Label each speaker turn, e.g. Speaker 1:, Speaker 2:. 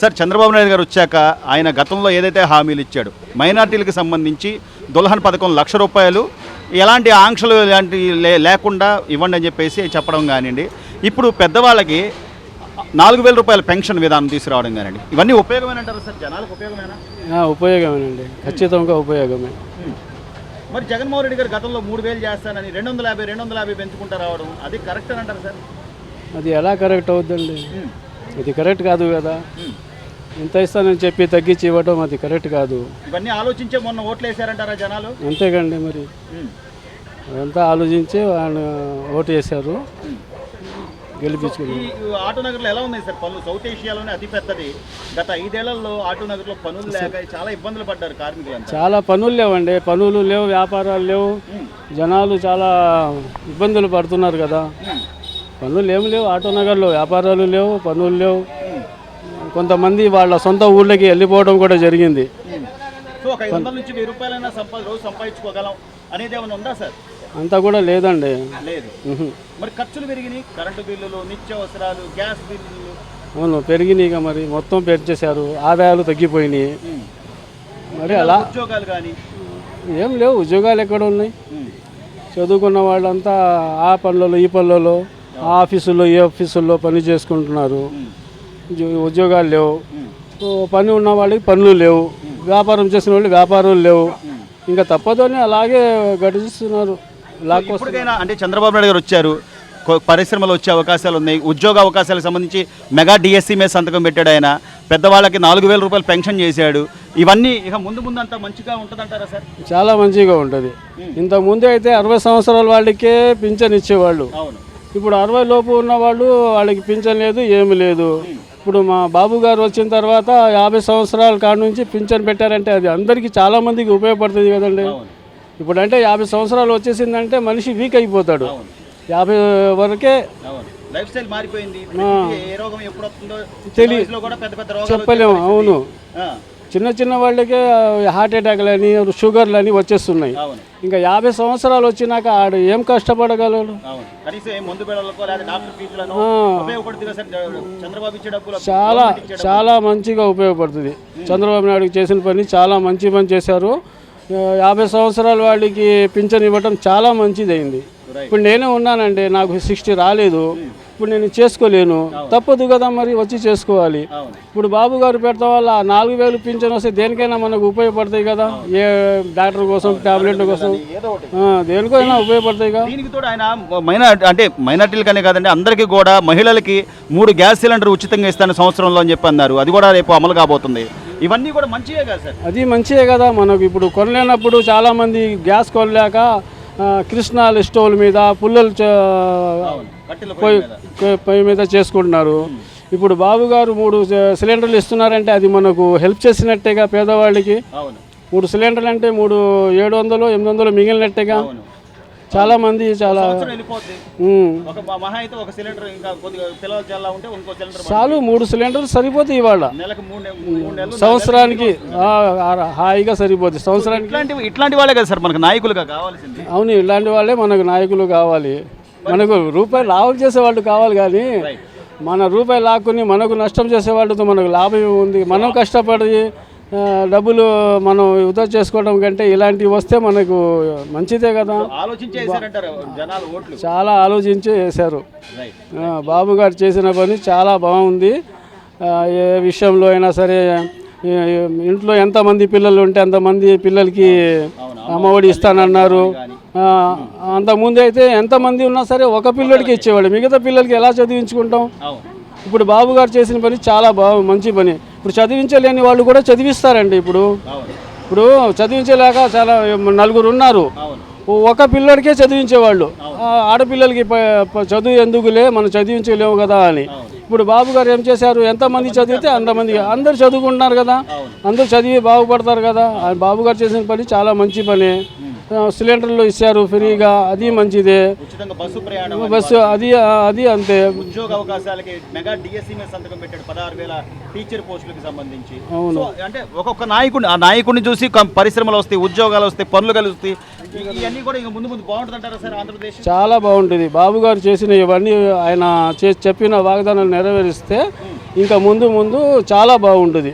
Speaker 1: Sir Chandrababu Naidu గారు వచ్చాక ఆయన గతంలో ఏదైతే హామీలు ఇచ్చాడు మైనార్టీలకు సంబంధించి దుల్హన్ పథకం లక్ష రూపాయలు ఎలాంటి ఆంక్షలు ఇలాంటి లేకుండా ఇవ్వండి అని చెప్పేసి చెప్పడం కానివ్వండి ఇప్పుడు పెద్దవాళ్ళకి నాలుగు వేల రూపాయల పెన్షన్ విధానం తీసుకురావడం కానివ్వండి ఇవన్నీ ఉపయోగమేనంటారు సార్? జనాలకు ఉపయోగమేనా?
Speaker 2: ఉపయోగమేనండి. ఖచ్చితంగా ఉపయోగమే.
Speaker 1: మరి జగన్మోహన్ రెడ్డి గారు గతంలో మూడు వేలు చేస్తానని రెండు వందల యాభై రెండు వందల యాభై పెంచుకుంటూ రావడం అది కరెక్ట్ అని అంటారు సార్?
Speaker 2: అది ఎలా కరెక్ట్ అవుద్దండి? ఇది కరెక్ట్ కాదు కదా. ఇంత ఇస్తానని చెప్పి తగ్గించి ఇవ్వడం అది కరెక్ట్ కాదు.
Speaker 1: ఇవన్నీ ఆలోచించే మొన్న ఓట్లు వేసారంటారా జనాలు?
Speaker 2: అంతేకండి మరి. అదంతా ఆలోచించి ఆయన ఓటు చేశారు గెలిపించుకుని
Speaker 1: ఈ ఆటో నగర్లో ఎలా ఉన్నాయి సార్ పనులు? సౌత్ ఏషియాలోనే అతి పెద్దది గత ఐదేళ్ళలో పనులు లేక చాలా ఇబ్బందులు పడ్డారు
Speaker 2: చాలా పనులు లేవండి. పనులు లేవు వ్యాపారాలు లేవు. జనాలు చాలా ఇబ్బందులు పడుతున్నారు కదా. పనులు ఏమి లేవు ఆటో నగర్లో వ్యాపారాలు లేవు పనులు లేవు. కొంతమంది వాళ్ళ సొంత ఊళ్ళకి వెళ్ళిపోవడం కూడా జరిగింది.
Speaker 1: సో ఒక ఐదు వందల నుంచి వెయ్యి రూపాయలైనా సంపా రోజు సంపాదించుకోగలం అనేది ఏమైనా ఉందా సార్?
Speaker 2: అంతా కూడా లేదండి.
Speaker 1: లేదు. మరి ఖర్చులు పెరిగినాయి కరెంటు బిల్లులు నిత్యావసరాలు గ్యాస్ బిల్లులు.
Speaker 2: అవును పెరిగినాయి ఇక మరి. మొత్తం పెంచేశారు ఆదాయాలు తగ్గిపోయినాయి. మరి అలా
Speaker 1: ఉద్యోగాలు కానీ?
Speaker 2: ఏం లేవు. ఉద్యోగాలు ఎక్కడ ఉన్నాయి? చదువుకున్న వాళ్ళంతా ఆ పనులలో ఈ పనులలో ఆ ఆఫీసుల్లో ఈ ఆఫీసుల్లో పని చేసుకుంటున్నారు. ఉద్యోగాలు లేవు. పని ఉన్న వాళ్ళకి పనులు లేవు. వ్యాపారం చేసిన వాళ్ళు వ్యాపారాలు లేవు. ఇంకా తప్పదు అని అలాగే గడిచిస్తున్నారు.
Speaker 1: అంటే చంద్రబాబు నాయుడు గారు వచ్చారు. పరిశ్రమలు వచ్చే అవకాశాలు ఉన్నాయి. ఉద్యోగ అవకాశాలకు సంబంధించి మెగా డిఎస్సీ మీద సంతకం పెట్టాడు ఆయన. పెద్దవాళ్ళకి నాలుగు వేల రూపాయలు పెన్షన్ చేశాడు. ఇవన్నీ ఇక ముందు ముందు అంతా మంచిగా ఉంటుందంటారా సార్?
Speaker 2: చాలా మంచిగా ఉంటుంది. ఇంత ముందే అయితే అరవై సంవత్సరాల వాళ్ళకే పింఛన్ ఇచ్చేవాళ్ళు. ఇప్పుడు అరవై లోపు ఉన్న వాళ్ళు వాళ్ళకి పింఛన్ లేదు ఏమి లేదు. ఇప్పుడు మా బాబు గారు వచ్చిన తర్వాత యాభై సంవత్సరాల కాడ నుంచి పింఛన్ పెట్టారంటే అది అందరికీ చాలా మందికి ఉపయోగపడుతుంది కదండి. ఇప్పుడు అంటే యాభై సంవత్సరాలు వచ్చేసిందంటే మనిషి వీక్ అయిపోతాడు. యాభై వరకే
Speaker 1: అవును. లైఫ్ స్టైల్ మారిపోయింది.
Speaker 2: చెప్పలేము. అవును. చిన్న చిన్న వాళ్ళకే హార్ట్ అటాక్లని షుగర్లు అని వచ్చేస్తున్నాయి. ఇంకా యాభై సంవత్సరాలు వచ్చినాక ఆడు ఏం కష్టపడగలడు? చాలా చాలా మంచిగా ఉపయోగపడుతుంది. చంద్రబాబు నాయుడు చేసిన పని చాలా మంచి పని చేశారు. యాభై సంవత్సరాల వాళ్ళకి పింఛన్ ఇవ్వటం చాలా మంచిదైంది. ఇప్పుడు నేనే ఉన్నానండి నాకు సిక్స్టీ రాలేదు. ఇప్పుడు నేను చేసుకోలేను. తప్పదు కదా మరి వచ్చి చేసుకోవాలి. ఇప్పుడు బాబు గారు పెడతాం వల్ల ఆ నాలుగు వేలు పింఛన్ వస్తే దేనికైనా మనకు ఉపయోగపడతాయి కదా? ఏ డాక్టర్ కోసం టాబ్లెట్ కోసం? దేనికైనా ఉపయోగపడతాయి కదా?
Speaker 1: దీనికి తోడు ఆయన మైనా అంటే మైనార్టీలకనే కాదండి అందరికీ కూడా మహిళలకి మూడు గ్యాస్ సిలిండర్ ఉచితంగా ఇస్తాను సంవత్సరంలో అని చెప్పి అన్నారు. అది కూడా రేపు అమలు కాబోతుంది. ఇవన్నీ కూడా మంచివే కదా సార్?
Speaker 2: అది మంచిదే కదా మనకు. ఇప్పుడు కొనలేనప్పుడు చాలామంది గ్యాస్ కొనలేక కృష్ణాల స్టవ్ల మీద పుల్లలు పొయ్యి పొయ్యి మీద. చేసుకుంటున్నారు. ఇప్పుడు బాబు గారు మూడు సిలిండర్లు ఇస్తున్నారంటే అది మనకు హెల్ప్ చేసినట్టేగా పేదవాళ్ళకి. మూడు సిలిండర్లు అంటే మూడు ఏడు వందలు ఎనిమిది వందలు మిగిలినట్టేగా. చాలా మంది చాలా చాలు మూడు సిలిండర్లు సరిపోతాయి ఇవాళ. సంవత్సరానికి హాయిగా సరిపోతుంది సంవత్సరానికి
Speaker 1: ఇట్లాంటి ఇట్లాంటి వాళ్ళే కదా సార్ మనకు నాయకులుగా కావాల్సింది.
Speaker 2: అవును ఇలాంటి వాళ్ళే మనకు నాయకులు కావాలి. మనకు రూపాయి లాభం చేసే వాళ్ళు కావాలి కానీ మన రూపాయి లాక్కుని మనకు నష్టం చేసే వాళ్ళతో మనకు లాభం ఉంది మనం కష్టపడి డబ్బులు మనం వృధా చేసుకోవడం కంటే ఇలాంటివి వస్తే మనకు మంచిదే కదా. చాలా ఆలోచించి వేశారు ఆ, బాబు గారు చేసిన పని చాలా బాగుంది. ఏ విషయంలో అయినా సరే ఇంట్లో ఎంతమంది పిల్లలు ఉంటే అంతమంది పిల్లలకి అమ్మఒడి ఇస్తానన్నారు. అంతకుముందు అయితే ఎంతమంది ఉన్నా సరే ఒక పిల్లడికి ఇచ్చేవాడు మిగతా పిల్లలకి ఎలా చదివించుకుంటాం? ఇప్పుడు బాబు గారు చేసిన పని చాలా బాగు మంచి పని. ఇప్పుడు చదివించలేని వాళ్ళు కూడా చదివిస్తారండి ఇప్పుడు. ఇప్పుడు చదివించలేక చాలా నలుగురు ఉన్నారు. ఒక పిల్లడికే చదివించేవాళ్ళు. ఆడపిల్లలకి చదువు ఎందుకులే? మనం చదివించలేము కదా అని. ఇప్పుడు బాబు గారు ఏం చేశారు? ఎంతమంది చదివితే అంతమంది అందరు చదువుకుంటున్నారు కదా. అందరూ చదివి బాగుపడతారు కదా. బాబు గారు చేసిన పని చాలా మంచి పని. సిలిండర్లు ఇచ్చారు ఫ్రీగా అది మంచిదే.
Speaker 1: బస్సు
Speaker 2: అది అది అంతే.
Speaker 1: ఉద్యోగ అవకాశాలకి మెగా డిఎస్సీ మీద సంతకం పెట్టాడు పదహారు వేల టీచర్ పోస్టులకు సంబంధించి.
Speaker 2: అవును.
Speaker 1: అంటే ఒక్కొక్క నాయకుడిని ఆ నాయకుడిని చూసి పరిశ్రమలు వస్తాయి ఉద్యోగాలు వస్తాయి పనులు కలుస్తాయి ఈ- ఇవన్నీ కూడా ఇంకా ముందు ముందు బాగుంటుందంటారా సార్ ఆంధ్రప్రదేశ్?
Speaker 2: చాలా బాగుంటుంది. బాబు గారు చేసిన ఇవన్నీ ఆయన చెప్పిన వాగ్దానాలు నెరవేరిస్తే ఇంకా ముందు ముందు చాలా బాగుంటుంది.